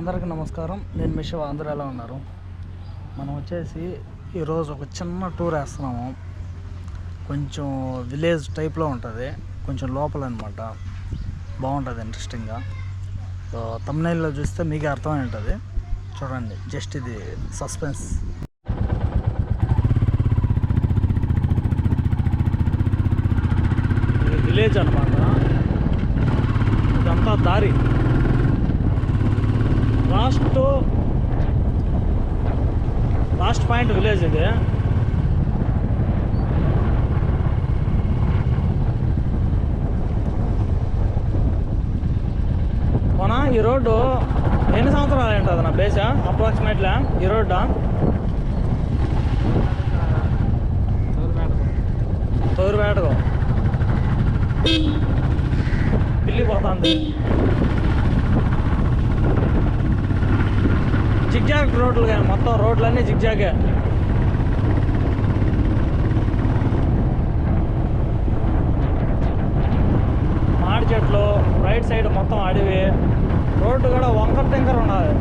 అందరికీ నమస్కారం. నేను మిషవ అందరూ ఎలా ఉన్నారు? మనం వచ్చేసి ఈరోజు ఒక చిన్న టూర్ వేస్తున్నాము. కొంచెం విలేజ్ టైప్లో ఉంటుంది. కొంచెం లోపల అనమాట బాగుంటుంది ఇంట్రెస్టింగ్గా సో తమ్నైల్లో చూస్తే మీకే అర్థమై ఉంటుంది చూడండి జస్ట్ ఇది సస్పెన్స్ ఇది విలేజ్ అనమాట ఇదంతా దారి. లాస్ట్ లాస్ట్ పాయింట్ విలేజ్ ఇది మన ఈ రోడ్డు ఎన్ని సంవత్సరాలు ఉంటుంది నా బేస అప్రాక్సిమేట్లీ ఈ రోడ్డా? తోరుపేటకు పిల్లి పోతుంది. జిగ్జాగ్ రోడ్లు కానీ మొత్తం రోడ్లన్నీ జిగ్జాగే. మాడి చెట్లు రైట్ సైడ్ మొత్తం అడవి. రోడ్డు కూడా వంకర టెంకర్ ఉన్నది.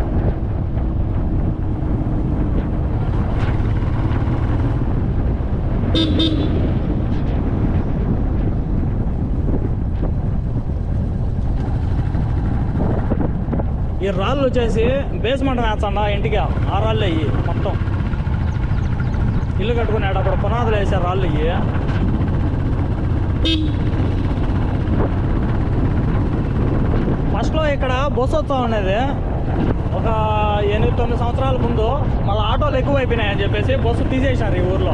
ఈ రాళ్ళు వచ్చేసి బేస్మెంట్ వేచ్చండి ఇంటికి. ఆ రాళ్ళు అయ్యి మొత్తం. ఇల్లు కట్టుకున్నాడు అప్పుడు పునాదులు వేసే రాళ్ళు అయ్యి ఫస్ట్లో ఇక్కడ బస్సు అనేది ఉండేది ఒక ఎనిమిది తొమ్మిది సంవత్సరాల ముందు మళ్ళీ ఆటోలు ఎక్కువైపోయినాయి అని చెప్పేసి బస్సు తీసేశారు ఈ ఊర్లో.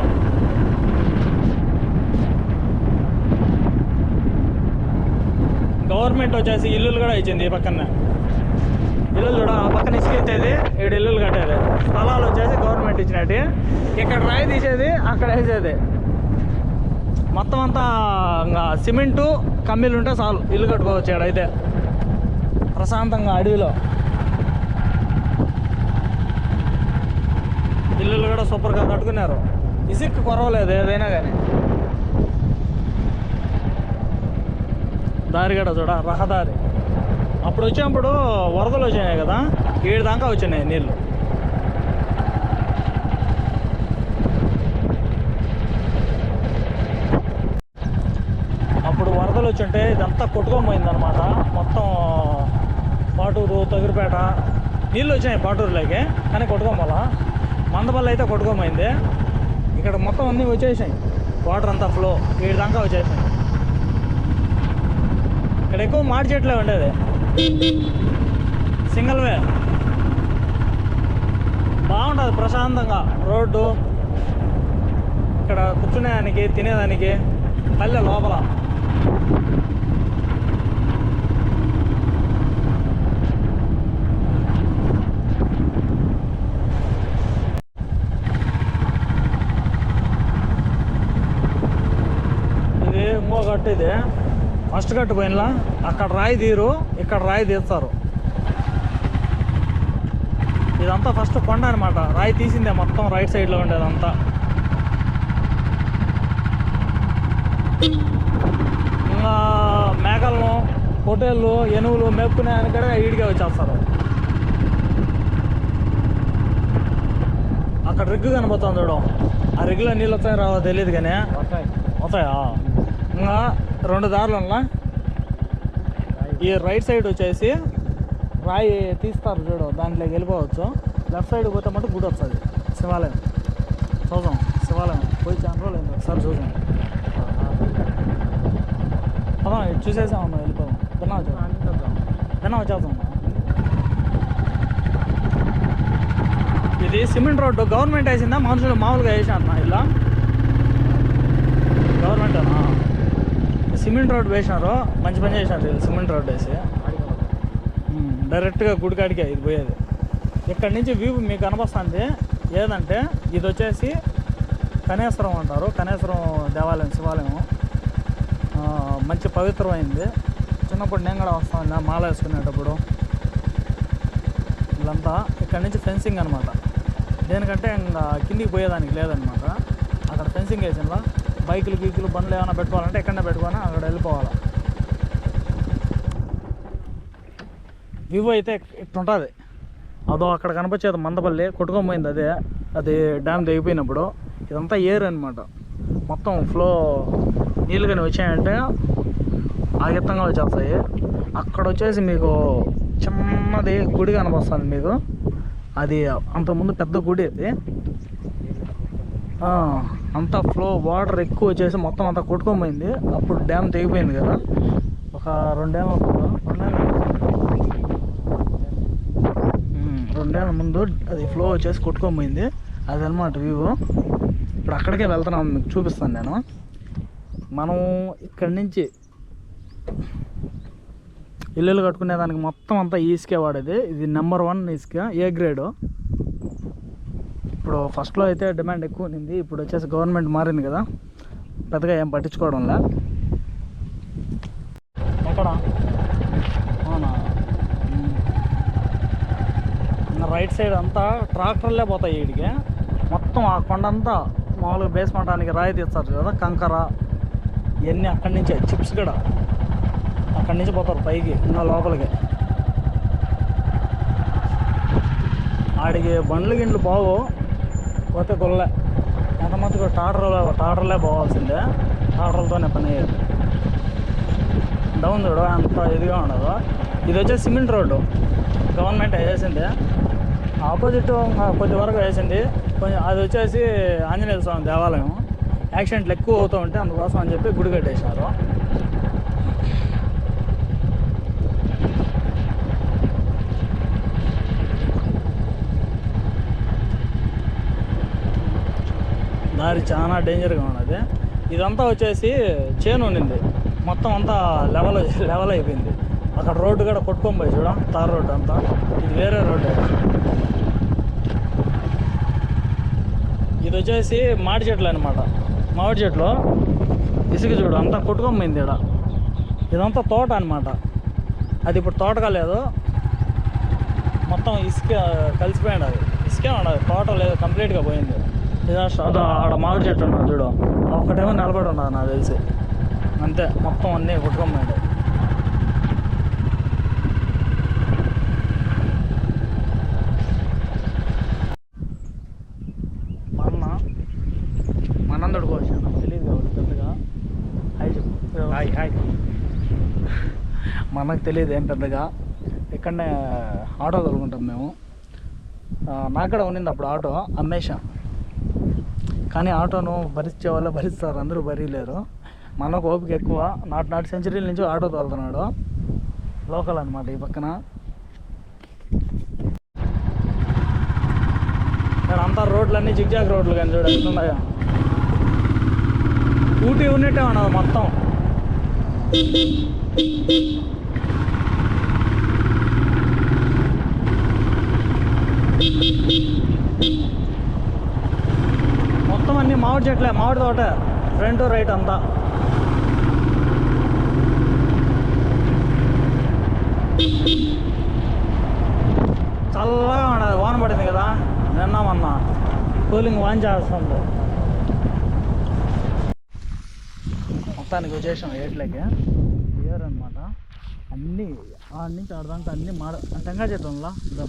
గవర్నమెంట్ వచ్చేసి ఇల్లులు కూడా ఇచ్చింది ఈ పక్కనే ఇల్లు చూడ ఆ పక్కన ఇసుక ఎత్తేది ఏడు ఇల్లులు కట్టేది. స్థలాలు వచ్చేసి గవర్నమెంట్ ఇచ్చినట్టు. ఇక్కడ రాయి తీసేది అక్కడ వేసేది. మొత్తం అంతా ఇంకా సిమెంటు కమ్మీలు ఉంటే చాలు. ఇల్లు కట్టుకోవచ్చు ఈడైతే ప్రశాంతంగా అడవిలో. ఇల్లులు కూడా సూపర్గా కట్టుకున్నారు. ఇసుక కొరవలేదు ఏదైనా కానీ. దారి కూడా చూడ రహదారి. అప్పుడు వచ్చినప్పుడు వరదలు వచ్చినాయి కదా ఏడు దాకా వచ్చినాయి నీళ్ళు అప్పుడు వరదలు వచ్చింటే ఇదంతా కొట్టుకొని అనమాట మొత్తం పాటూరు తగురుపేట నీళ్ళు వచ్చినాయి పాటూరులోకి కానీ కొట్టుకోమల మందపల్లి అయితే కొట్టుకోమైంది ఇక్కడ మొత్తం అన్నీ వచ్చేసాయి వాటర్ అంతా ఫ్లో ఏడు దాకా వచ్చేసాయి ఇక్కడ ఎక్కువ మాడి చెట్లే ఉండేది. సింగిల్ వే బాగుంటుంది ప్రశాంతంగా. రోడ్డు. ఇక్కడ కూర్చునేదానికి తినేదానికి పల్లె లోపల. ఇది ఇంకో గట్టు ఇది. ఫస్ట్ గట్టు పోయినలా అక్కడ రాయి తీరు ఇక్కడ రాయి తీస్తారు. ఇదంతా ఫస్ట్ కొండ అనమాట రాయి తీసిందే మొత్తం రైట్ సైడ్లో ఉండేదంతా. ఇంకా మేకలను పొటేళ్ళు ఎనువులు మేపుకునే కూడా ఈడిగా వచ్చేస్తారు. అక్కడ రిగ్గు కనబడుతుంది చూడం. ఆ రిగ్గులో నీళ్ళు వస్తాయి రావో తెలియదు కానీ వస్తాయా? ఇంకా రెండు దారులు ఈ రైట్ సైడ్ వచ్చేసి రాయి తీస్తారు చూడు దాంట్లోకి వెళ్ళిపోవచ్చు. లెఫ్ట్ సైడ్ పోతే మటు గుడి వస్తుంది. శివాలయం. చూద్దాం. శివాలయం. పోయి చాలా రోజులు ఒకసారి చూద్దాం. పదాం ఇటు చూసేసామన్నా వెళ్ళిపోదాం. తిన్నా వచ్చేద్దాం తిన్నా వచ్చేద్దాం ఇది సిమెంట్ రోడ్డు. గవర్నమెంట్ వేసిందా? మనుషులు మామూలుగా వేసినారు నా ఇలా? గవర్నమెంట్ సిమెంట్ రోడ్ వేసినారు మంచి పని చేసినారు సిమెంట్ రోడ్ వేసి. డైరెక్ట్గా గుడికాడికే ఇది పోయేది. ఇక్కడ నుంచి వ్యూ మీకు కనపస్తుంది. ఏదంటే ఇది వచ్చేసి కనేశ్వరం అంటారు. కనేశ్వరం దేవాలయం శివాలయం. మంచి పవిత్రమైంది. చిన్నప్పుడు నేను కూడా వస్తాను మాల వేసుకునేటప్పుడు. వీళ్ళంతా ఇక్కడ నుంచి ఫెన్సింగ్ అనమాట దేనికంటే ఇంకా కిందికి పోయేదానికి లేదనమాట అక్కడ ఫెన్సింగ్ వేసిందా బైకులు గీకులు బండ్లు ఏమైనా పెట్టుకోవాలంటే ఎక్కడనే పెట్టుకొని అక్కడ వెళ్ళిపోవాలి? వ్యూ అయితే ఇట్టుంటుంది అదో అక్కడ కనిపించేది మందపల్లి కొట్టుకోపోయింది అదే. అది డ్యామ్ దిగిపోయినప్పుడు ఇదంతా ఏర్ అనమాట మొత్తం ఫ్లో నీళ్ళు కానీ వచ్చాయంటే ఆగిత్తంగా వచ్చేస్తాయి. అక్కడ వచ్చేసి మీకు చిన్నది గుడి కనిపిస్తుంది మీకు. అది అంతకుముందు పెద్ద గుడి అది. అంతా ఫ్లో వాటర్ ఎక్కువ వచ్చేసి మొత్తం అంతా కొట్టుకోపోయింది అప్పుడు డ్యామ్ తెగిపోయింది కదా. ఒక రెండు డ్యామ్ రెండేళ్ళ ముందు. అది ఫ్లో వచ్చేసి కొట్టుకోపోయింది అది అనమాట వ్యూ ఇప్పుడు అక్కడికే వెళ్తున్నాం మీకు చూపిస్తాను నేను. మనం ఇక్కడి నుంచి ఇల్లులు కట్టుకునే దానికి మొత్తం అంతా ఈసుకే వాడేది. ఇది నెంబర్ వన్ ఇసుక ఏ గ్రేడు ఇప్పుడు ఫస్ట్లో అయితే డిమాండ్ ఎక్కువ ఉంది ఇప్పుడు వచ్చేసి గవర్నమెంట్ మారింది కదా. పెద్దగా ఏం పట్టించుకోవడంలా ఎక్కడ? అవునా? రైట్ సైడ్ అంతా ట్రాక్టర్లే పోతాయి వీడికి మొత్తం ఆ కొండ అంతా మామూలుగా బేస్మెంటానికి రాయి తీస్తారు కదా కంకర ఇవన్నీ అక్కడి నుంచే చిప్స్ కూడా అక్కడి నుంచి పోతారు పైకి ఇంకా లోపలికి. ఆడికి బండ్లు గిండ్లు బాగు పోతే గొల్లే. ఎంతమంది టాటర్లో టాటర్లే పోవాల్సిందే. టాటర్లతోనే పని అయ్యేది. డౌన్ చూడు అంత ఇదిగా ఉండదు. ఇది వచ్చేసి సిమెంట్ రోడ్డు. గవర్నమెంట్ వేసింది. ఆపోజిట్ కొద్ది వరకు వేసింది. కొంచెం అది వచ్చేసి ఆంజనేయ స్వామి దేవాలయం. యాక్సిడెంట్లు ఎక్కువ అవుతూ ఉంటే అందుకోసం అని చెప్పి గుడి కట్టేశారు. దారి చాలా డేంజర్గా ఉన్నది. ఇదంతా వచ్చేసి చేను ఉండింది. మొత్తం అంతా లెవెల్ లెవెల్ అయిపోయింది. అక్కడ రోడ్డు కూడా కొట్టుకొని పోయి చూడ తార్ రోడ్డు అంతా. ఇది వేరే రోడ్డు. ఇది వచ్చేసి మాడి చెట్లు అనమాట మామిడి చెట్లు. ఇసుక చూడు అంతా కొట్టుకొని పోయింది ఇక్కడ ఇదంతా తోట అనమాట అది ఇప్పుడు తోట కాలేదు. మొత్తం ఇసుక కలిసిపోయింది అది. ఇసుకే ఉండదు తోట లేదు కంప్లీట్గా పోయింది. ఇది అదో ఆడ మామిడి చెట్టు ఉన్నది చూడు. ఒకటేమో నిలబడి ఉన్నది నాకు తెలిసి. అంతే మొత్తం అన్నీ కొట్టుకోమండి హాయ్ చెప్పు. హాయ్ హాయ్ మనకు తెలియదు ఏం పెద్దగా. ఇక్కడనే ఆటో తొలుకుంటాం మేము. ఆ, నాకు కూడా ఉన్నింది అప్పుడు ఆటో. అమ్మేశాం. కానీ ఆటోను భరించే వాళ్ళు భరిస్తారు అందరూ భరీలేరు మనకు ఓపిక ఎక్కువ. నాటి నాటి సెంచరీల నుంచి ఆటో తోలుతున్నాడు. లోకల్ అనమాట ఈ పక్కన. ఇక్కడ అంతా రోడ్లన్నీ జిగ్జాగ్ రోడ్లు కానీ చూడ ఉన్నాయా? ఊటీ ఉన్నట్టే ఉన్నది మొత్తం. ఇట్లా మామిడి తోట ఫ్రంట్ రైట్ అంతా. చల్లగా ఉండదు వాన పడింది కదా. నిన్న మొన్న. కూలింగ్ వాన్ చేస్తుంది. మొత్తానికి వచ్చేసాం ఏట్లకి. ఏర్ అనమాట అన్నీ ఆడ నుంచి ఆడదాకా అన్నీ మాడ టెంకాయ చెట్టు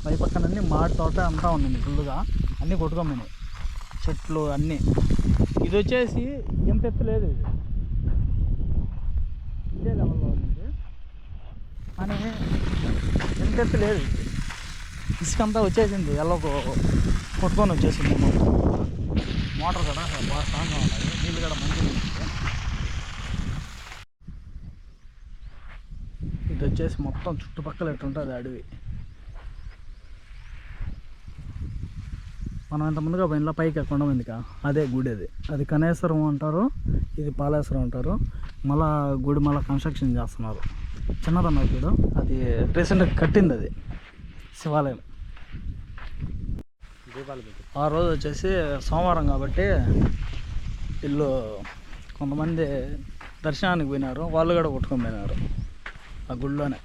పై పక్కన అన్నీ మాడి తోట అంతా ఉండింది ఫుల్గా అన్నీ కొట్టుకోమని చెట్లు అన్నీ. ఇది వచ్చేసి ఎంత ఎత్తు లేదు ఇది. ఇదే లెవెల్లో ఉంది. కానీ ఎంత ఎత్తు లేదు. ఇసుకంతా ఇసుక అంతా వచ్చేసింది. ఎల్లో కొట్టుకొని వచ్చేసింది మోటార్. కూడా బాగా స్ట్రాంగ్గా ఉన్నాయి నీళ్ళు కూడా మంచిగా ఉంది. ఇది వచ్చేసి మొత్తం చుట్టుపక్కల ఎట్టుంటుంది అడవి. మనం ఇంత ముందుగా పోయినలా పైకి కొండ మీదకా అదే గుడి అది. అది కనేశ్వరం అంటారు ఇది పాలేశ్వరం అంటారు. మళ్ళా గుడి మళ్ళీ కన్స్ట్రక్షన్ చేస్తున్నారు. చిన్నదన్నారు చూడు అది రీసెంట్గా కట్టింది అది. శివాలయం. ఆ రోజు వచ్చేసి సోమవారం కాబట్టి ఇల్లు కొంతమంది దర్శనానికి పోయినారు వాళ్ళు కూడా కొట్టుకొని పోయినారు ఆ గుడిలోనే.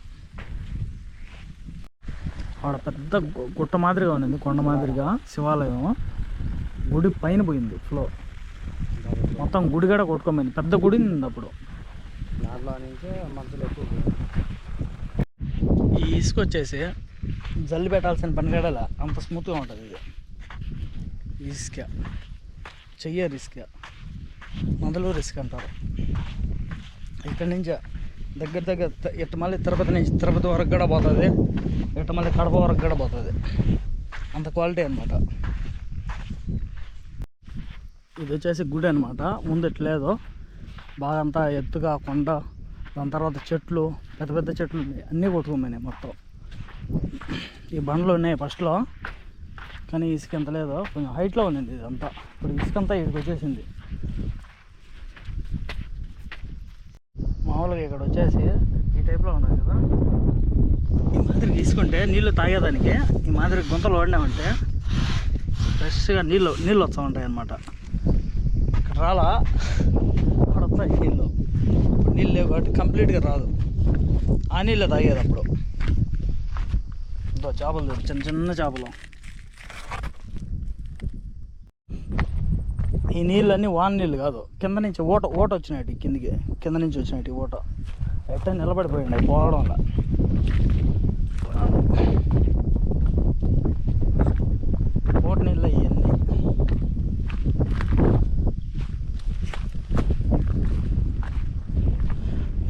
ఆడ పెద్ద గుట్ట మాదిరిగా ఉండింది కొండ మాదిరిగా శివాలయం. గుడి పైన పోయింది ఫ్లో మొత్తం గుడి కూడా కొట్టుకోమైంది పెద్ద గుడి ఉంది అప్పుడు. ఈ ఇసుక వచ్చేసి జల్లి పెట్టాల్సిన పని కడలా అంత స్మూత్గా ఉంటుంది ఇది. ఇసుక. చెయ్య రిస్క్. మొదలు రిస్క్ అంటారు. ఇక్కడి నుంచి దగ్గర దగ్గర త- ఇటు మళ్ళీ తిరుపతి నుంచి తిరుపతి వరకు కూడా పోతుంది. ఇటు మళ్ళీ కడప వరకు కూడా పోతుంది. అంత క్వాలిటీ అనమాట ఇది వచ్చేసి గుడి అనమాట ముందు ఇట్లేదు బాగా అంతా ఎత్తుగా కొండ దాని తర్వాత చెట్లు పెద్ద పెద్ద చెట్లు ఉన్నాయి అన్నీ కొట్టుకున్నాయి మొత్తం. ఈ బండ్లు ఉన్నాయి ఫస్ట్లో కానీ ఇసుక ఎంత లేదో కొంచెం హైట్లో ఉండింది ఇదంతా. ఇప్పుడు ఇసుకంతా ఇక్కడికి వచ్చేసింది మామూలుగా ఇక్కడ వచ్చేసి ఈ టైప్లో ఉండదు కదా ఈ మాదిరి తీసుకుంటే నీళ్ళు తాగేదానికి ఈ మాదిరి గుంతలు వాడినామంటే ఫ్రెష్గా నీళ్ళు నీళ్ళు వస్తూ ఉంటాయి అన్నమాట. ఇక్కడ రాలా? అక్కడ వస్తాయి నీళ్ళు. ఇప్పుడు నీళ్ళు లేవు కాబట్టి కంప్లీట్గా రాదు. ఆ నీళ్ళే తాగేది అప్పుడు. ఇంకో చేపలు చూడు చిన్న చిన్న చేపలు. ఈ నీళ్ళన్నీ వాన నీళ్ళు కాదు. కింద నుంచి ఓట ఓట వచ్చినాయి కిందికి. కింద నుంచి వచ్చినాయి ఓట. ఎట్ట నిలబడిపోయినాయి పోవడం వల్ల ఓట నీళ్ళు ఇవన్నీ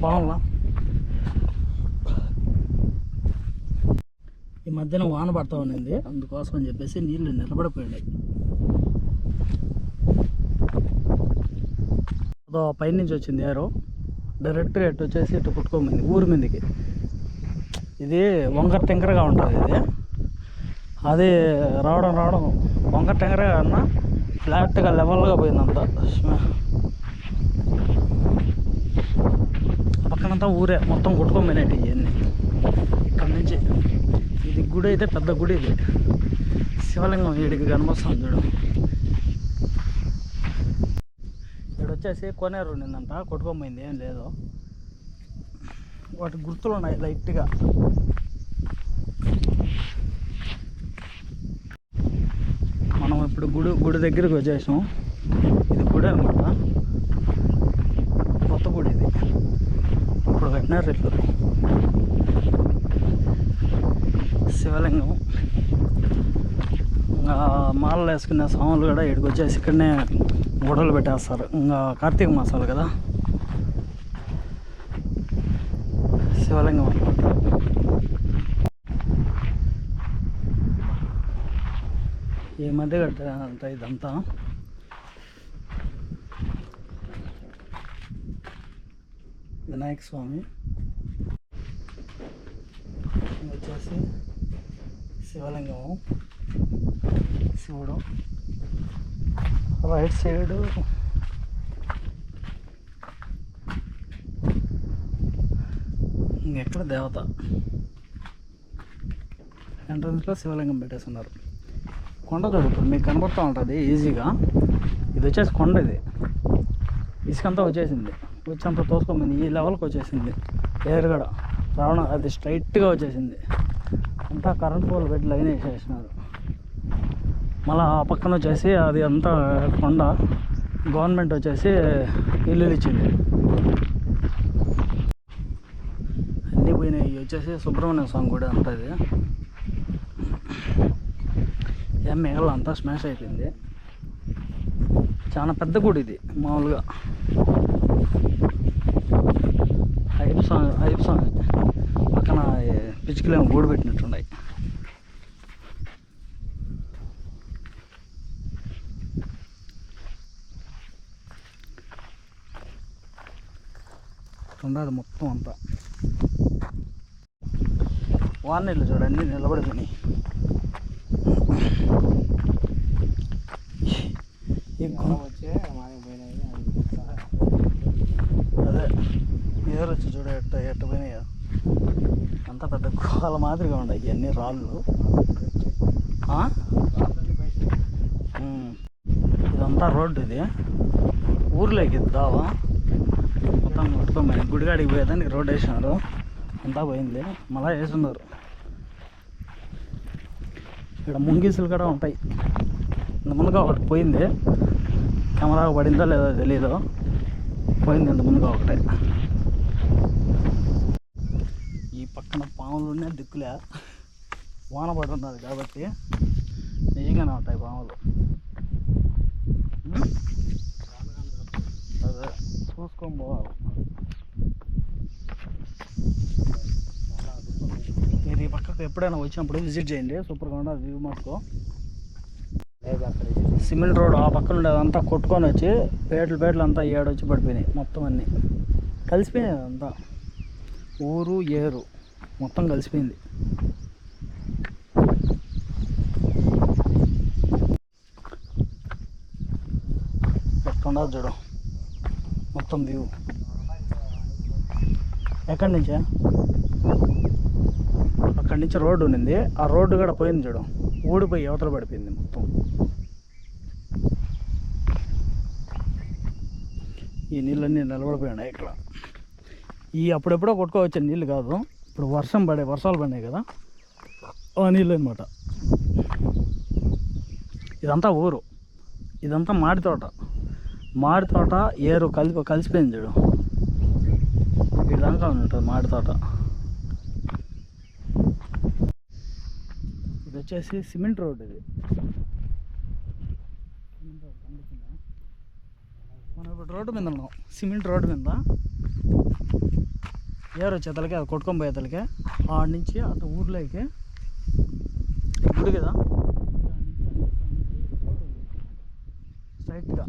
బాగుందా ఈ మధ్యన వాన పడతా ఉన్నింది. అందుకోసం అని చెప్పేసి నీళ్ళు నిలబడిపోయినాయి. అదో పైనుంచి వచ్చింది ఏరో డైరెక్ట్గా ఇటు వచ్చేసి ఇటు పుట్టుకోమైంది ఊరి మీదకి. ఇది వంకర టెంకరగా ఉంటుంది ఇది. అది రావడం రావడం వంకర టెంకరగా అన్నా ఫ్లాట్గా లెవెల్గా పోయిందంతా ఆ పక్కనంతా ఊరే మొత్తం కొట్టుకోమైనట్టు ఇవన్నీ. ఇక్కడి నుంచి. ఇది గుడి అయితే పెద్ద గుడి ఇది. శివలింగం వీడికి కనిపిస్తుంది చూడు. ఇక్కడ వచ్చేసి కొనేరు ఉండిందంట కొట్టుకోపోయింది ఏం లేదు. వాటి గుర్తులు ఉన్నాయి లైట్గా. మనం ఇప్పుడు గుడి గుడి దగ్గరికి వచ్చేసాం. ఇది గుడి అనమాట కొత్త గుడి ఇది. ఇప్పుడు కట్టినారు ఇట్లా. శివలింగం. ఇంకా మాలలు వేసుకునే స్వాములు కూడా ఇక్కడికి వచ్చేసి ఇక్కడనే గొడవలు పెట్టేస్తారు. ఇంకా కార్తీక మాసాలు కదా. శివలింగం. ఈ మధ్య కట్టారంట ఇదంతా. వినాయక స్వామి. వచ్చేసి శివలింగము. శివుడు. Right side. ఇంకెక్కడ దేవత? ఎంట్రన్స్లో శివలింగం పెట్టేస్తున్నారు. కొండ చూడు ఇప్పుడు మీకు కనబడుతూ ఉంటుంది ఈజీగా. ఇది వచ్చేసి కొండ ఇది. ఇసుకంతా వచ్చేసింది. వచ్చేంత తోసుకోమంది ఈ లెవెల్కి వచ్చేసింది. ఏరుగడ. రావడం అది స్ట్రైట్గా వచ్చేసింది. అంతా కరెంట్ పోల్ పెట్టి లైన్ వేసేసినారు మళ్ళీ ఆ పక్కన వచ్చేసి అది అంతా కొండ గవర్నమెంట్ వచ్చేసి ఇల్లులు ఇచ్చింది. అన్నీ పోయినాయి. ఇవి వచ్చేసి సుబ్రహ్మణ్య స్వామి గుడి అంతా ఇది. ఏం మేఘలు అంతా స్మాష్ అయిపోయింది. చాలా పెద్ద గుడి ఇది మామూలుగా. ఐపు సాంగ్ ఐపు సాంగ్ పిచ్చుకలేమో గూడు పెట్టినట్టున్నాయి. ఉండదు మొత్తం అంతా. వాన నీళ్ళు చూడండి నిలబడిపోయినాయి. అదే ఏరు వచ్చి చూడ ఎట్ట ఎట్ట పోయినాయో. అంత పెద్ద గుహాల మాదిరిగా ఉన్నాయి ఇవన్నీ రాళ్ళు. ఇదంతా రోడ్డు ఇది. ఊర్లోకి ఇది దావా మొత్తం కొట్టుకోమని గుడిగాడికి పోయేదానికి రోడ్ వేసినారు. అంతా పోయింది. మళ్ళా వేసినారు ఇక్కడ ముంగీసులు కూడా ఉంటాయి. ఇంత ముందుగా ఒకటి పోయింది. కెమెరా పడిందో లేదో తెలీదు. పోయింది ఇంత ముందుగా ఒకటే. పక్కన పాములు ఉన్నాయి దిక్కులే. వాన పడి ఉన్నది కాబట్టి నిజంగానే ఉంటాయి పాములు. అదే చూసుకొని పోవాలి. మీరు ఈ పక్కకు ఎప్పుడైనా వచ్చినప్పుడు విజిట్ చేయండి సూపర్గా ఉండదు వ్యూ మటుకు. సిమెంట్ రోడ్ ఆ పక్కన ఉండేది అంతా కొట్టుకొని వచ్చి పేటలు పేటలు అంతా ఏడొచ్చి పడిపోయినాయి మొత్తం అన్నీ. కలిసిపోయినాయి అంతా ఊరు ఏరు. మొత్తం కలిసిపోయింది. ఎట్లుండదు చూడు. మొత్తం వ్యూ ఎక్కడి నుంచే? అక్కడి నుంచి రోడ్డు ఉండింది ఆ రోడ్డు కూడా పోయింది చూడు. ఊడిపోయి యువతల పడిపోయింది మొత్తం. ఈ నీళ్ళన్నీ నిలబడిపోయాడు ఇక్కడ. ఈ అప్పుడెప్పుడో కొట్టుకోవచ్చే నీళ్ళు కాదు. ఇప్పుడు వర్షం పడే వర్షాలు పడినాయి కదా? ఆ నీళ్ళు అనమాట. ఇదంతా ఊరు. ఇదంతా మాడి తోట. మాడి తోట ఏరు కలిపి కలిసిపోయింది చూడు. ఇదంతా ఉంటుంది మాడి తోట. ఇది వచ్చేసి సిమెంట్ రోడ్ ఇది. మనం ఇప్పుడు రోడ్డు మీద ఉన్నాం. సిమెంట్ రోడ్డు మీద. ఏరు వచ్చేతలకి అది కొట్టుకొని పోయేతలకి ఆడ నుంచి అత ఊర్లోకి గుడి కదా స్ట్రైట్గా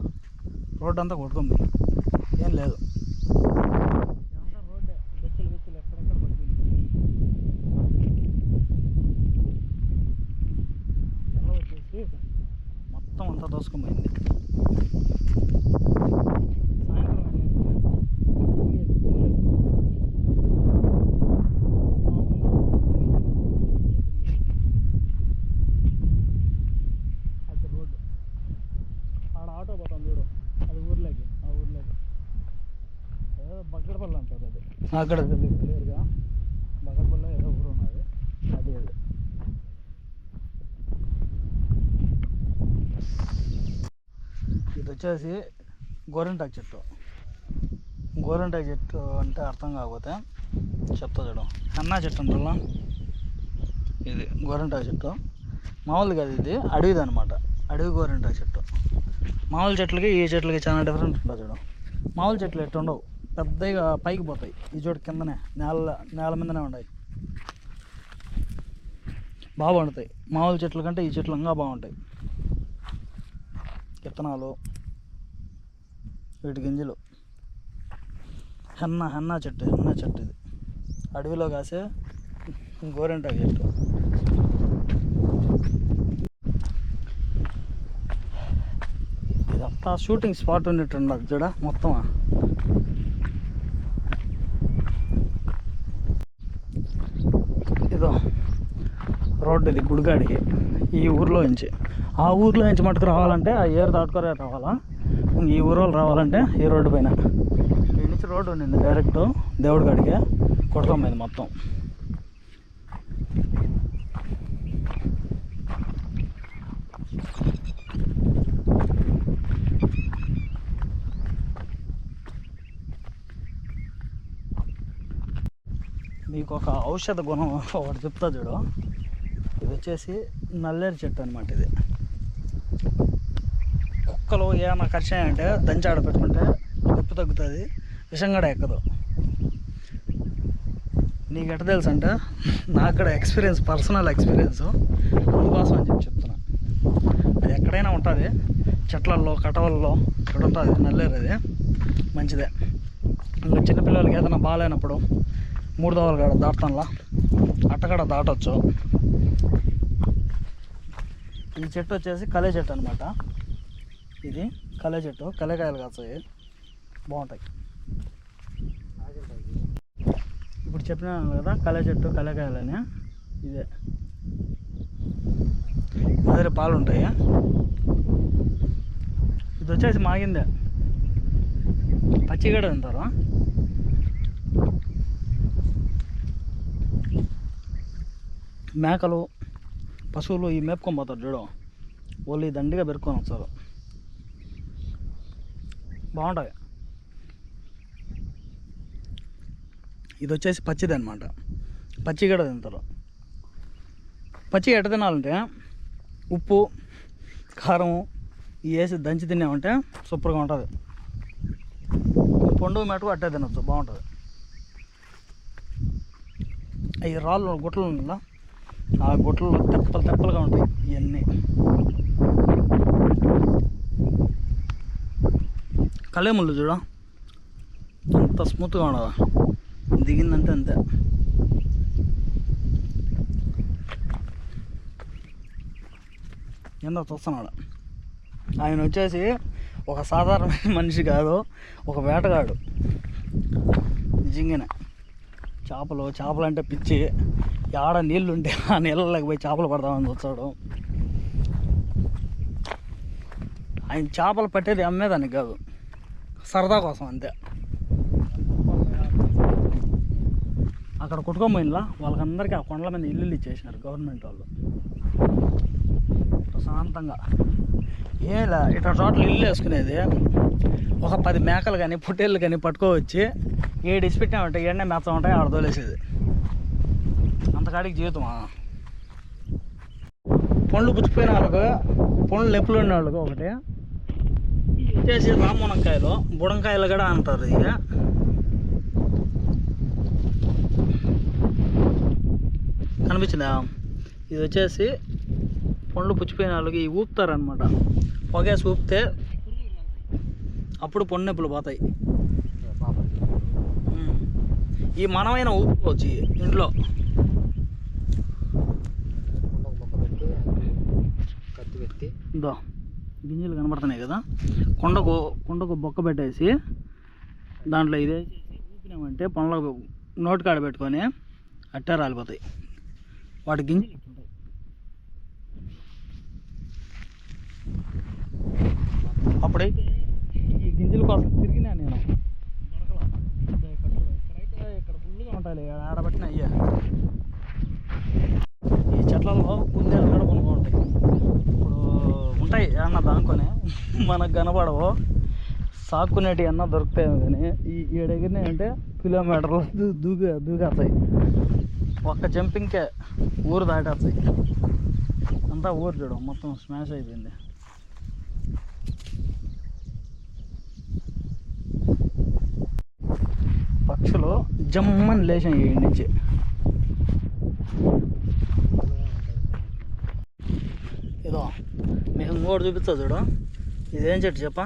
రోడ్డు అంతా కొట్టుకొని పోయి. ఏం లేదు. రోడ్డే బెచ్చులు పడిపోయింది తెల్ల వచ్చేసి మొత్తం అంతా దోసుకొని పోయింది సాయంత్రం అది రోడ్డు ఆడ ఆటో పోతాం చూడు అది ఊర్లోకి ఆ ఊర్లోకి ఏదో బగ్గడపల్లి అంటారు అది. అక్కడ. క్లియర్గా బగ్గడపల్లి ఏదో ఊరు ఉన్నది. అది అది. ఇది వచ్చేసి గోరింటాకు చెట్టు. గోరింటాకు చెట్టు అంటే అర్థం కాకపోతే చెప్తా చూడు. అన్నా చెట్టు అంటారా ఇది గోరింటాకు చెట్టు. మామూలుగా కాదు ఇది. అడవిది అనమాట అడవి గోరింటాకు చెట్టు. మామూలు చెట్లకి ఈ చెట్లకి చాలా డిఫరెంట్ ఉంటుంది చూడు. మామూలు చెట్లు ఎట్టు ఉండవు పెద్దగా పైకి పోతాయి. ఈ చోటు కిందనే నేల నేల మీదనే ఉన్నాయి బాగా పండుతాయి మామూలు చెట్ల కంటే ఈ చెట్లు ఇంకా బాగుంటాయి. విత్తనాలు వీటి గింజలు. హెన్న హెన్నా చెట్టు హెన్నా చెట్టు ఇది. అడవిలో కాసే గోరింటాకు చెట్టు. ఇదంతా షూటింగ్ స్పాట్ ఉన్నట్టు ఉండదు చూడ మొత్తం ఇదో రోడ్డు ఇది గుడిగాడికి ఈ ఊర్లో నుంచి. ఆ ఊర్లో నుంచి మటుకు రావాలంటే ఆ ఏరు దాటుకోరే రావాలా? ఈ ఊరు వాళ్ళు రావాలంటే ఈ రోడ్డు పైన. ఈ నుంచి రోడ్డు ఉండింది డైరెక్ట్ దేవుడి కాడికి. కొట్టుకోమైంది మొత్తం. మీకు ఒక ఔషధ గుణం ఒకటి చెప్తా చూడు. వచ్చేసి నల్లేరు చెట్టు అనమాట ఇది. కుక్కలు ఏమైనా కరిచాయంటే దంచి ఆడ పెట్టుకుంటే నొప్పి తగ్గుతుంది విషంగడ ఎక్కదు. నీకు ఎట్ట తెలుసు అంటే నాకు కూడా ఎక్స్పీరియన్స్ పర్సనల్ ఎక్స్పీరియన్స్ అందుకోసం అని చెప్పి చెప్తున్నా. అది ఎక్కడైనా ఉంటుంది చెట్లల్లో కటవల్లో ఇక్కడ ఉంటుంది నల్లేరు అది. మంచిదే. ఇంకా చిన్నపిల్లలకి ఏదైనా బాగాలేనప్పుడు మూడు దోవలు కాడ దాటంలా అట్టగడ దాటొచ్చు. ఈ చెట్టు వచ్చేసి కలే చెట్టు అనమాట ఇది కలే చెట్టు. కలేకాయలు కాస్తాయి. బాగుంటాయి. ఇప్పుడు చెప్పినాను కదా కలే చెట్టు కలేకాయలని ఇదే. అదే పాలు ఉంటాయి. ఇది వచ్చేసి మాగిందే. పచ్చిగడ తింటారు? మేకలు పశువులు ఈ మేపుకొని పోతారు చూడు. వాళ్ళు ఈ దండిగా పెరుక్కొని వస్తారు. బాగుంటుంది ఇది వచ్చేసి పచ్చిది అనమాట పచ్చి గడ్డ తింటారు. పచ్చి ఎట్ట తినాలంటే ఉప్పు కారం ఇవి వేసి దంచి తిన్నామంటే సూపర్గా ఉంటుంది. పండుగ మేటకు అట్టే తినచ్చు బాగుంటుంది. అవి రాళ్ళు గుట్టలు ఉందా ఆ గుట్టలు తెప్పలు తెప్పలుగా ఉంటాయి ఇవన్నీ కలేముళ్ళు చూడ. అంత స్మూత్గా ఉండదా? దిగిందంటే అంతే. ఏందో చూస్తున్నాడు. ఆయన వచ్చేసి ఒక సాధారణమైన మనిషి కాదు ఒక వేటగాడు. నిజంగానే. చేపలు చేపలు అంటే పిచ్చి. ఆడ నీళ్ళుంటే ఆ నీళ్ళలోకి పోయి చేపలు పడదామని వచ్చాడు. ఆయన చేపలు పట్టేది అమ్మేదానికి కాదు. సరదా కోసం అంతే. అక్కడ కొట్టుకోబోయినలా వాళ్ళకందరికీ ఆ కొండల మీద ఇల్లులు ఇచ్చేసినారు గవర్నమెంట్ వాళ్ళు. ప్రశాంతంగా. ఏలా? ఇట్లా చోట్ల ఇల్లు వేసుకునేది. ఒక పది మేకలు కానీ పుట్టేళ్ళు కానీ పట్టుకోవచ్చి ఏడు ఇసి పెట్టామంటే ఎండ మేత ఉంటాయి ఆడ తోలేసేది. అంతకాడికి జీవితమా? పండ్లు పుచ్చిపోయిన వాళ్ళకు పండ్లు లెప్పులు ఉన్న వాళ్ళకు ఒకటి. వచ్చేసి రామమునక్కాయలు బుడంకాయలు కూడా అంటారు ఇక. కనిపించిందా? ఇది వచ్చేసి పండ్లు పుచ్చిపోయిన వాళ్ళకి ఇవి ఊపుతారనమాట పొగేసి ఊపితే అప్పుడు పొన్ను నొప్పులు పోతాయి. ఈ మనమైన ఊపుకోవచ్చు ఇంట్లో కత్తి దో ఇదో గింజలు కనబడుతున్నాయి కదా. కొండకు కొండకు బొక్క పెట్టేసి దాంట్లో ఇదే ఊపినామంటే పండ్లకు నోటి కాడ పెట్టుకొని అట్టే రాలిపోతాయి. వాటి గింజలు ఇట్లుంటాయి. అప్పుడైతే ఈ గింజల కోసం తిరిగినా నేను. ఇక్కడైతే ఇక్కడ ఫుల్గా ఉంటాయి ఆడబట్టిన అయ్యా. ఈ చెట్లలో కుందేలు కూడా ఉంటాయి. ఇప్పుడు ఉంటాయి. అన్న దానుకొని? మనకు కనపడవు సాకునేటి అన్న దొరుకుతాయి కానీ ఈ ఏడెగిరినాయి అంటే కిలోమీటర్లు దూ దూగా దూకేస్తాయి. ఒక్క జంపింగ్కే ఊరు దాటేస్తాయి. అంతా ఊరు చూడు మొత్తం స్మాష్ అయిపోయింది. పక్షులు జమ్మని లేచాయి ఈ నుంచి. ఇదో. మీకు ఇంకోటి చూపిస్తా చూడు. ఇదేం చెట్టు చెప్ప?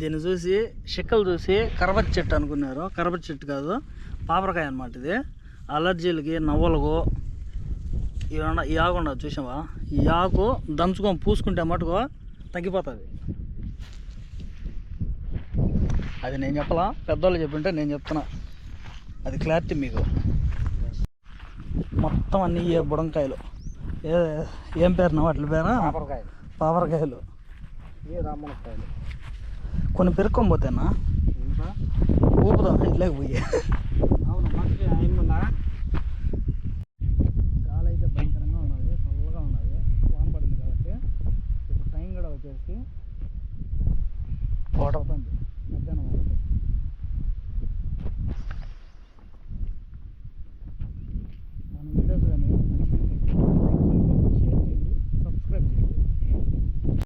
దీన్ని చూసి చిక్కలు చూసి కరబత్ చెట్టు అనుకున్నారు. కరబత్ చెట్టు కాదు పాపరకాయ అనమాట ఇది. అలర్జీలకి నవ్వులకు ఇవన్నా ఈ ఆకు ఉండదు చూసావా? ఈ ఆకు దంచుకొని పూసుకుంటే మటుకు తగ్గిపోతుంది. అది నేను చెప్పలా పెద్దవాళ్ళు చెప్పింటే నేను చెప్తున్నా. అది క్లారిటీ మీకు. మొత్తం అన్నీ ఏ బుడంకాయలు. ఏ ఏం పేరునా వాటి పేరా? పాపరకాయలు. కొన్ని పెరుక్కొని పోతేనా? ఊపుదాం ఇంట్లోకి పోయి.